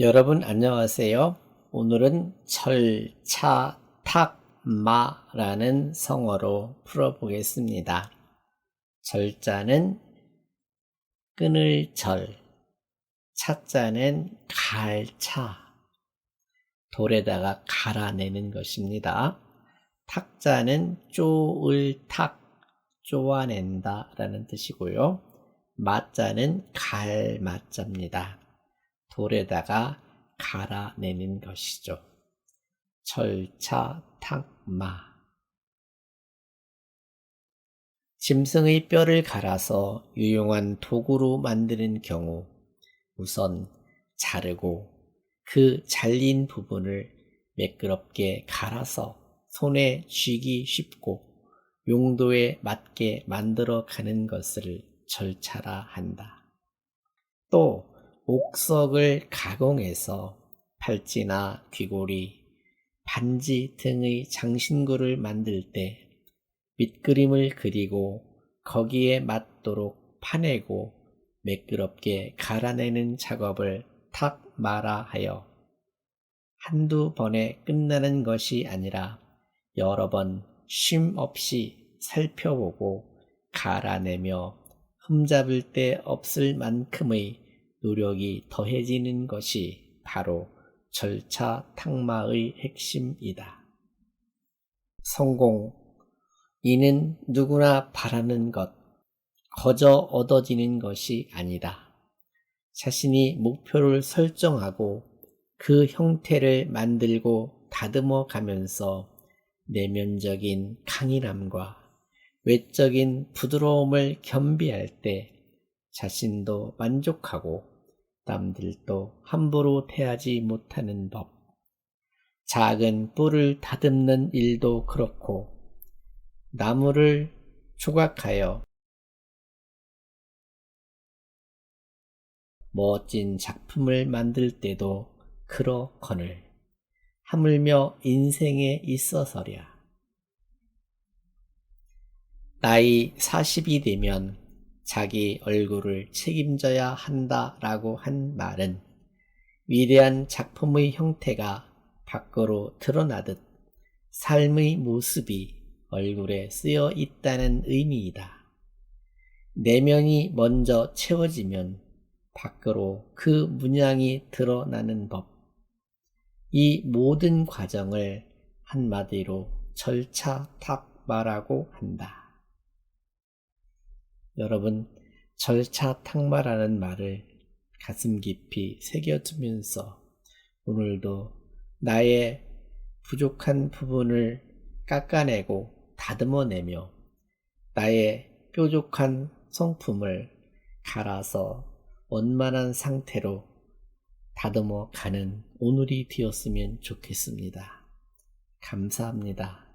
여러분 안녕하세요. 오늘은 철차탁마라는 성어로 풀어보겠습니다. 절자는 끊을 절, 차자는 갈차, 돌에다가 갈아내는 것입니다. 탁자는 쪼을 탁, 쪼아낸다 라는 뜻이고요. 마자는 갈마자입니다. 돌에다가 갈아내는 것이죠. 철차탁마 짐승의 뼈를 갈아서 유용한 도구로 만드는 경우 우선 자르고 그 잘린 부분을 매끄럽게 갈아서 손에 쥐기 쉽고 용도에 맞게 만들어 가는 것을 절차라 한다. 또 옥석을 가공해서 팔찌나 귀고리, 반지 등의 장신구를 만들 때 밑그림을 그리고 거기에 맞도록 파내고 매끄럽게 갈아내는 작업을 탁 마라 하여 한두 번에 끝나는 것이 아니라 여러 번 쉼 없이 살펴보고 갈아내며 흠잡을 데 없을 만큼의 노력이 더해지는 것이 바로 절차 탁마의 핵심이다. 성공. 이는 누구나 바라는 것, 거저 얻어지는 것이 아니다. 자신이 목표를 설정하고 그 형태를 만들고 다듬어 가면서 내면적인 강인함과 외적인 부드러움을 겸비할 때 자신도 만족하고 남들도 함부로 대하지 못하는 법. 작은 뿔을 다듬는 일도 그렇고 나무를 조각하여 멋진 작품을 만들 때도 그러거늘 하물며 인생에 있어서랴. 나이 40이 되면 자기 얼굴을 책임져야 한다라고 한 말은 위대한 작품의 형태가 밖으로 드러나듯 삶의 모습이 얼굴에 쓰여 있다는 의미이다. 내면이 먼저 채워지면 밖으로 그 문양이 드러나는 법. 이 모든 과정을 한마디로 절차탁마라고 한다. 여러분, 절차 탁마라는 말을 가슴 깊이 새겨두면서 오늘도 나의 부족한 부분을 깎아내고 다듬어내며 나의 뾰족한 성품을 갈아서 원만한 상태로 다듬어 가는 오늘이 되었으면 좋겠습니다. 감사합니다.